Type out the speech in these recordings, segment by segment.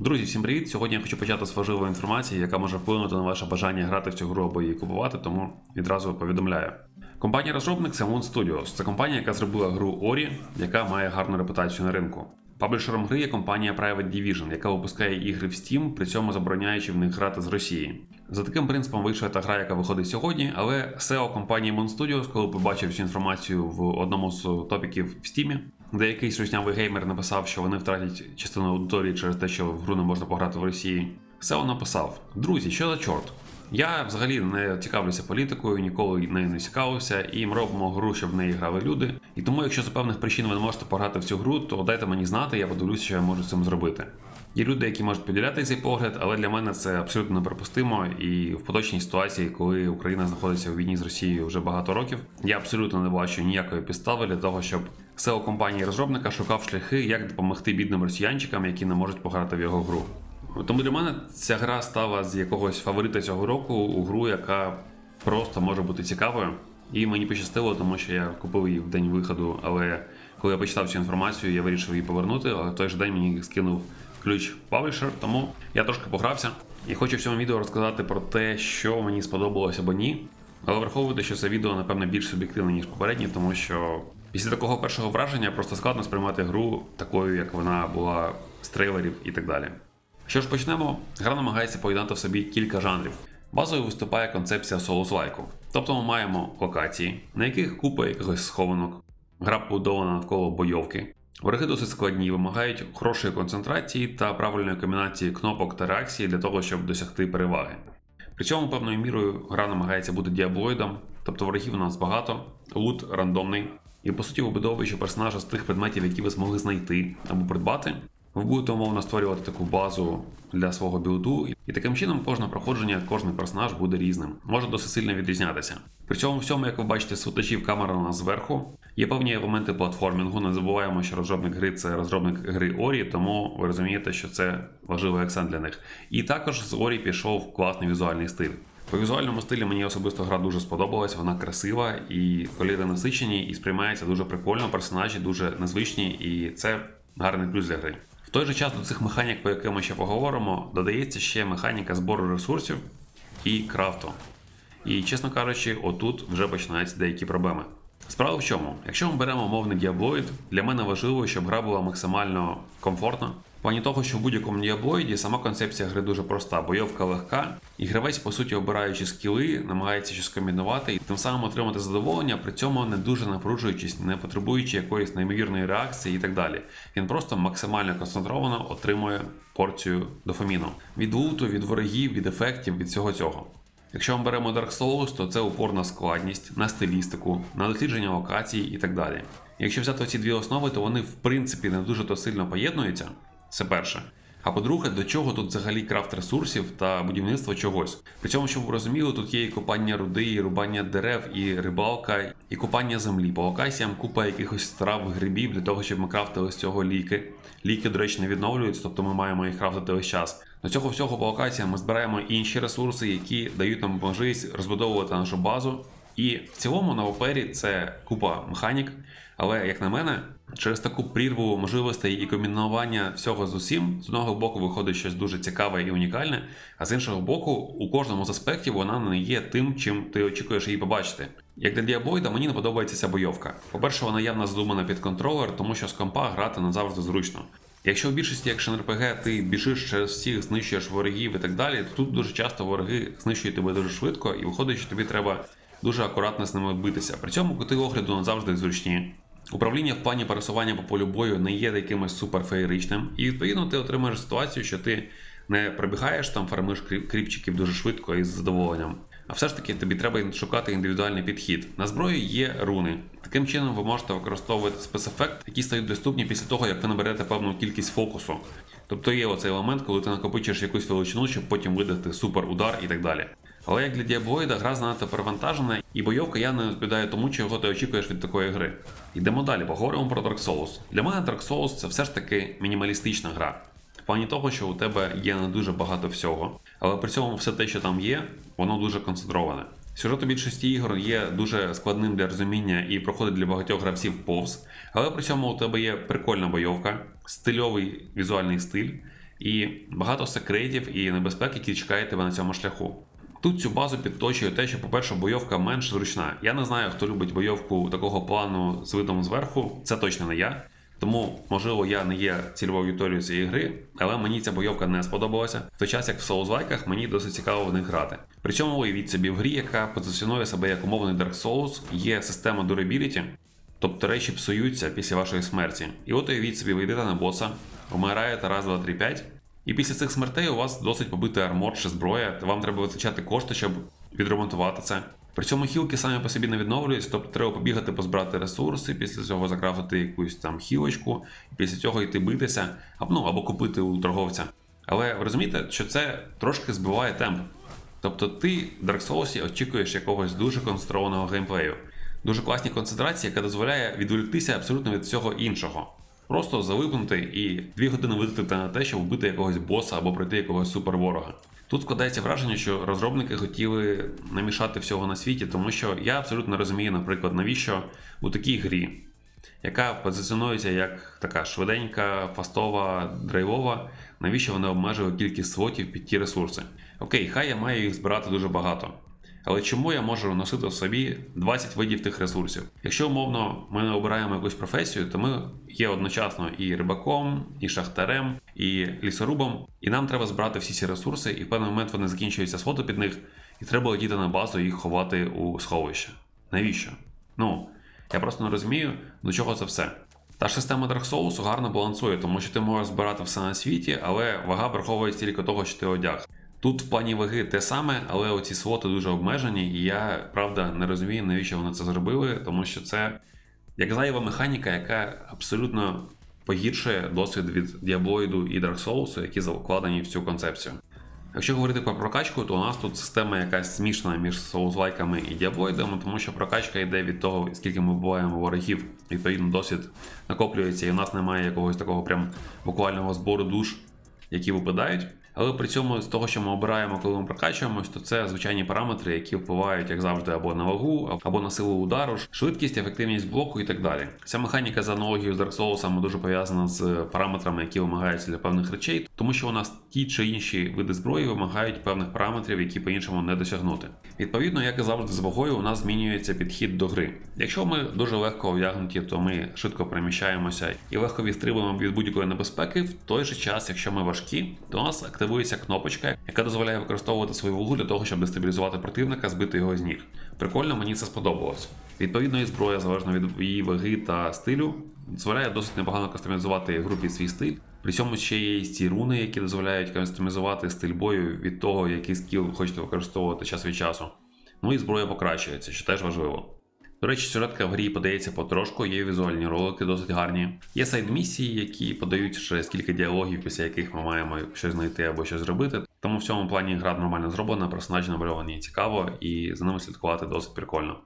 Друзі, всім привіт! Сьогодні я хочу почати з важливої інформації, яка може вплинути на ваше бажання грати в цю гру або її купувати, тому відразу повідомляю. Компанія розробник це Moon Studios. Це компанія, яка зробила гру Ori, яка має гарну репутацію на ринку. Паблішером гри є компанія Private Division, яка випускає ігри в Steam, при цьому забороняючи в них грати з Росії. За таким принципом вийшла та гра, яка виходить сьогодні, але SEO компанії Moon Studios, коли побачив цю інформацію в одному з топіків в Steam, де якийсь геймер написав, що вони втратять частину аудиторії через те, що в гру не можна пограти в Росії. SEO написав: Друзі, що за чорт? Я взагалі не цікавлюся політикою, ніколи нею не цікавився, і ми робимо гру, щоб в неї грали люди. І тому, якщо за певних причин ви не можете пограти в цю гру, то дайте мені знати, я подивлюся, що я можу з цим зробити. Є люди, які можуть поділяти цей погляд, але для мене це абсолютно неприпустимо. І в поточній ситуації, коли Україна знаходиться у війні з Росією вже багато років, я абсолютно не бачу ніякої підстави для того, щоб SEO компанії розробника шукав шляхи, як допомогти бідним росіянчикам, які не можуть пограти в його гру. Тому для мене ця гра стала з якогось фаворита цього року у гру, яка просто може бути цікавою. І мені пощастило, тому що я купив її в день виходу, але коли я почитав цю інформацію, я вирішив її повернути, але в той же день мені скинув ключ паблішер, тому я трошки погрався. І хочу в цьому відео розказати про те, що мені сподобалось або ні. Але враховуйте, що це відео, напевно, більш суб'єктивне, ніж попереднє, тому що після такого першого враження просто складно сприймати гру такою, як вона була з трейлерів і так далі. Що ж почнемо, гра намагається поєднати в собі кілька жанрів. Базою виступає концепція соус-лайку. Тобто ми маємо локації, на яких купа якихось схованок. Гра побудована навколо бойовки. Вороги досить складні, вимагають хорошої концентрації та правильної комбінації кнопок та реакції для того, щоб досягти переваги. При цьому певною мірою гра намагається бути діаблоїдом, тобто ворогів у нас багато, лут рандомний, і по суті вибудовуючи персонажа з тих предметів, які ви змогли знайти або придбати, ви будете умовно створювати таку базу для свого білду, і таким чином кожне проходження, кожний персонаж буде різним, може досить сильно відрізнятися. При цьому всьому, як ви бачите, з футажів камера у нас зверху. Є певні елементи платформінгу. Не забуваємо, що розробник гри це розробник гри Орі, тому ви розумієте, що це важливий акцент для них. І також з Орі пішов класний візуальний стиль. По візуальному стилі мені особисто гра дуже сподобалась, вона красива і кольори насичені, і сприймається дуже прикольно. Персонажі дуже незвичні, і це гарний плюс для гри. В той же час до цих механік, по яким ми ще поговоримо, додається ще механіка збору ресурсів і крафту. І, чесно кажучи, отут вже починаються деякі проблеми. Справа в чому? Якщо ми беремо мовний діаблоїд, для мене важливо, щоб гра була максимально комфортна. В плані того, що в будь-якому діаблоїді сама концепція гри дуже проста, бойовка легка, і гравець, по суті, обираючи скіли, намагається щось комбінувати і тим самим отримати задоволення, при цьому не дуже напружуючись, не потребуючи якоїсь неймовірної реакції і так далі. Він просто максимально концентровано отримує порцію дофаміну від луту, від ворогів, від ефектів, від всього цього. Якщо ми беремо Dark Souls, то це упор на складність, на стилістику, на дослідження локацій і так далі. Якщо взяти ці дві основи, то вони в принципі не дуже то сильно поєднуються. Це перше. А по-друге, до чого тут взагалі крафт ресурсів та будівництво чогось. При цьому, щоб ви розуміли, тут є і копання руди, і рубання дерев, і рибалка, і копання землі. По локаціям купа якихось трав, грибів для того, щоб ми крафтили з цього ліки. Ліки, до речі, не відновлюються, тобто ми маємо їх крафтити весь час. До цього всього по локаціям ми збираємо інші ресурси, які дають нам можливість розбудовувати нашу базу. І в цілому на папері це купа механік. Але, як на мене, через таку прірву можливостей і комбінування всього з усім, з одного боку виходить щось дуже цікаве і унікальне, а з іншого боку, у кожному з аспектів вона не є тим, чим ти очікуєш її побачити. Як для діаблоїда, мені не подобається ця бойовка. По-перше, вона явно задумана під контролер, тому що з компа грати не завжди зручно. Якщо в більшості екшен РПГ ти біжиш через всіх, знищуєш ворогів і так далі, то тут дуже часто вороги знищують тебе дуже швидко, і виходить, що тобі треба дуже акуратно з ними битися. При цьому кути огляду не завжди зручні. Управління в плані пересування по полю бою не є якимось суперфеєричним, і відповідно ти отримаєш ситуацію, що ти не прибігаєш там, фармиш кріпчиків дуже швидко і з задоволенням. А все ж таки тобі треба шукати індивідуальний підхід. На зброї є руни. Таким чином ви можете використовувати спецефект, які стають доступні після того, як ви наберете певну кількість фокусу. Тобто є оцей елемент, коли ти накопичиш якусь величину, щоб потім видати супер удар і так далі. Але як для діаблоїда гра занадто перевантажена, і бойовка я не відповідає тому, чого ти очікуєш від такої гри. Йдемо далі, поговоримо про Dark Souls. Для мене Dark Souls це все ж таки мінімалістична гра. В плані того, що у тебе є не дуже багато всього, але при цьому все те, що там є, воно дуже концентроване. Сюжет у більшості ігор є дуже складним для розуміння і проходить для багатьох гравців повз, але при цьому у тебе є прикольна бойовка, стильовий візуальний стиль, і багато секретів і небезпек, які чекаєте ви на цьому шляху. Тут цю базу підточує те, що, по-перше, бойовка менш зручна. Я не знаю, хто любить бойовку такого плану з видом зверху, це точно не я. Тому, можливо, я не є цільовою аудиторією цієї гри, але мені ця бойовка не сподобалася. В той час, як в соузлайках, мені досить цікаво в них грати. При цьому уявіть собі в грі, яка позиціонує себе як умовний Dark Souls, є система durability, тобто речі псуються після вашої смерті. І от уявіть собі, ви йдете на боса, вмираєте раз, два, три, п'ять. І після цих смертей у вас досить побитий армор чи зброя, та вам треба витрачати кошти, щоб відремонтувати це. При цьому хілки самі по собі не відновлюються, тобто треба побігати, позбирати ресурси, після цього закрафтити якусь там хілочку, після цього йти битися, ну, або купити у торговця. Але ви розумієте, що це трошки збиває темп. Тобто ти в Dark Souls очікуєш якогось дуже концентрованого геймплею, дуже класні концентрації, яка дозволяє відволіктися абсолютно від всього іншого. Просто залипнути і дві години витратити на те, щоб вбити якогось боса або пройти якогось суперворога. Тут складається враження, що розробники хотіли намішати всього на світі, тому що я абсолютно розумію, наприклад, навіщо у такій грі, яка позиціонується як така швиденька, фастова, драйвова, навіщо вони обмежили кількість слотів під ті ресурси. Окей, хай я маю їх збирати дуже багато. Але чому я можу носити в собі 20 видів тих ресурсів? Якщо умовно ми не обираємо якусь професію, то ми є одночасно і рибаком, і шахтарем, і лісорубом, і нам треба збирати всі ці ресурси, і в певний момент вони закінчуються сфото під них, і треба летіти на базу і їх ховати у сховище. Навіщо? Ну, я просто не розумію, до чого це все. Та ж система Dark Souls гарно балансує, тому що ти можеш збирати все на світі, але вага враховує тільки того, що ти одяг. Тут в плані ваги те саме, але оці слоти дуже обмежені, і я правда не розумію, навіщо вони це зробили, тому що це як зайва механіка, яка абсолютно погіршує досвід від Діаблоїду і Dark Souls, які закладені в цю концепцію. Якщо говорити про прокачку, то у нас тут система якась змішана між соузлайками і діаблоїдами, тому що прокачка йде від того, скільки ми вбиваємо ворогів, відповідно, досвід накоплюється, і у нас немає якогось такого прям буквального збору душ, які випадають. Але при цьому з того, що ми обираємо, коли ми прокачуємось, то це звичайні параметри, які впливають, як завжди, або на вагу, або на силу удару, швидкість, ефективність блоку і так далі. Ця механіка за аналогією з Dark Souls дуже пов'язана з параметрами, які вимагаються для певних речей, тому що у нас ті чи інші види зброї вимагають певних параметрів, які по-іншому не досягнути. Відповідно, як і завжди з вагою, у нас змінюється підхід до гри. Якщо ми дуже легко одягнуті, то ми швидко переміщаємося і легко відстрибуємо від будь-якої небезпеки. В той же час, якщо ми важкі, то у нас активується кнопочка, яка дозволяє використовувати свою вагу для того, щоб дестабілізувати противника, збити його з ніг. Прикольно, мені це сподобалось. Відповідно, і зброя, залежно від її ваги та стилю, дозволяє досить непогано кастомізувати гру під свій стиль. При цьому ще є і ці руни, які дозволяють кастомізувати стиль бою від того, який скіл хочете використовувати час від часу. Ну і зброя покращується, що теж важливо. До речі, сюжетка в грі подається потрошку, є візуальні ролики досить гарні. Є сайд-місії, які подають через кілька діалогів, після яких ми маємо щось знайти або щось зробити. Тому в цьому плані гра нормально зроблена, персонажі намальовані цікаво, і за ними слідкувати досить прикольно.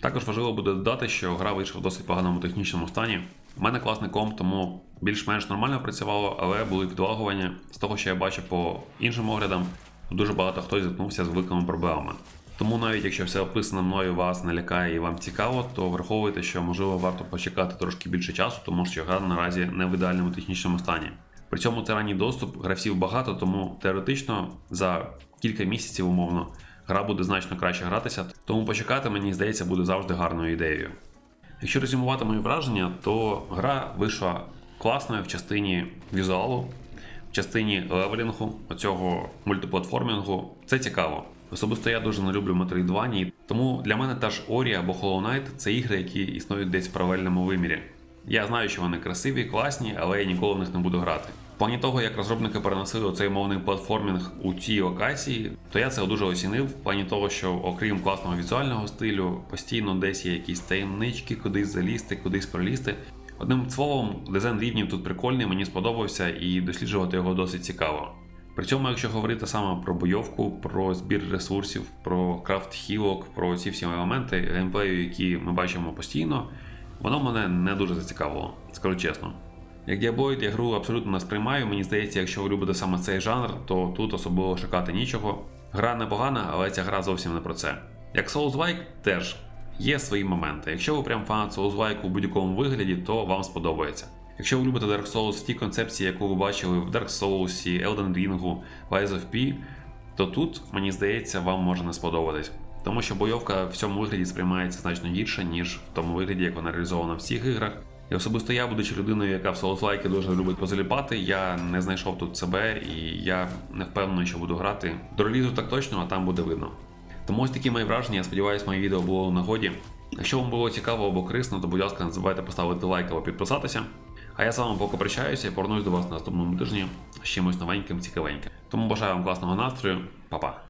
Також важливо буде додати, що гра вийшла в досить поганому технічному стані. У мене класний комп, тому більш-менш нормально працювало, але були підлагування. З того, що я бачу по іншим оглядам, дуже багато хто зіткнувся з великими проблемами. Тому навіть якщо все описано мною вас не лякає і вам цікаво, то враховуйте, що можливо варто почекати трошки більше часу, тому що гра наразі не в ідеальному технічному стані. При цьому це ранній доступ, гравців багато, тому теоретично за кілька місяців умовно гра буде значно краще гратися, тому почекати, мені здається, буде завжди гарною ідеєю. Якщо резюмувати мої враження, то гра вийшла класною в частині візуалу, в частині левелінгу, оцього мультиплатформінгу. Це цікаво. Особисто я дуже не люблю Metroidvania, тому для мене та ж Ori або Hollow Knight – це ігри, які існують десь в паралельному вимірі. Я знаю, що вони красиві, класні, але я ніколи в них не буду грати. В плані того, як розробники переносили цей мовний платформінг у цій локації, то я це дуже оцінив. В плані того, що окрім класного візуального стилю, постійно десь є якісь таємнички, кудись залізти, кудись пролізти. Одним словом, дизайн рівнів тут прикольний, мені сподобався і досліджувати його досить цікаво. При цьому, якщо говорити саме про бойовку, про збір ресурсів, про крафт хілок, про ці всі елементи геймплею, які ми бачимо постійно, воно мене не дуже зацікавило, скажу чесно. Як діабоїд я гру абсолютно не сприймаю, мені здається, якщо ви любите саме цей жанр, то тут особливо шукати нічого. Гра непогана, але ця гра зовсім не про це. Як Souls-like теж є свої моменти. Якщо ви прям фанат Souls-like у будь-якому вигляді, то вам сподобається. Якщо ви любите Dark Souls в тій концепції, яку ви бачили в Dark Souls, Elden Ring, Lies of P, то тут, мені здається, вам може не сподобатись. Тому що бойовка в цьому вигляді сприймається значно гірше, ніж в тому вигляді, як вона реалізована в всіх іграх. І особисто я, будучи людиною, яка в Souls-like дуже любить позаліпати, я не знайшов тут себе, і я не впевнений, що буду грати. До релізу так точно, а там буде видно. Тому ось такі мої враження. Я сподіваюся, моє відео було в нагоді. Якщо вам було цікаво або корисно, то будь ласка, не забувайте поставити лайк або підписатися. А я з вами поки прощаюся і повернусь до вас на наступному тижні з чимось новеньким, цікавеньким. Тому бажаю вам класного настрою, Па-па!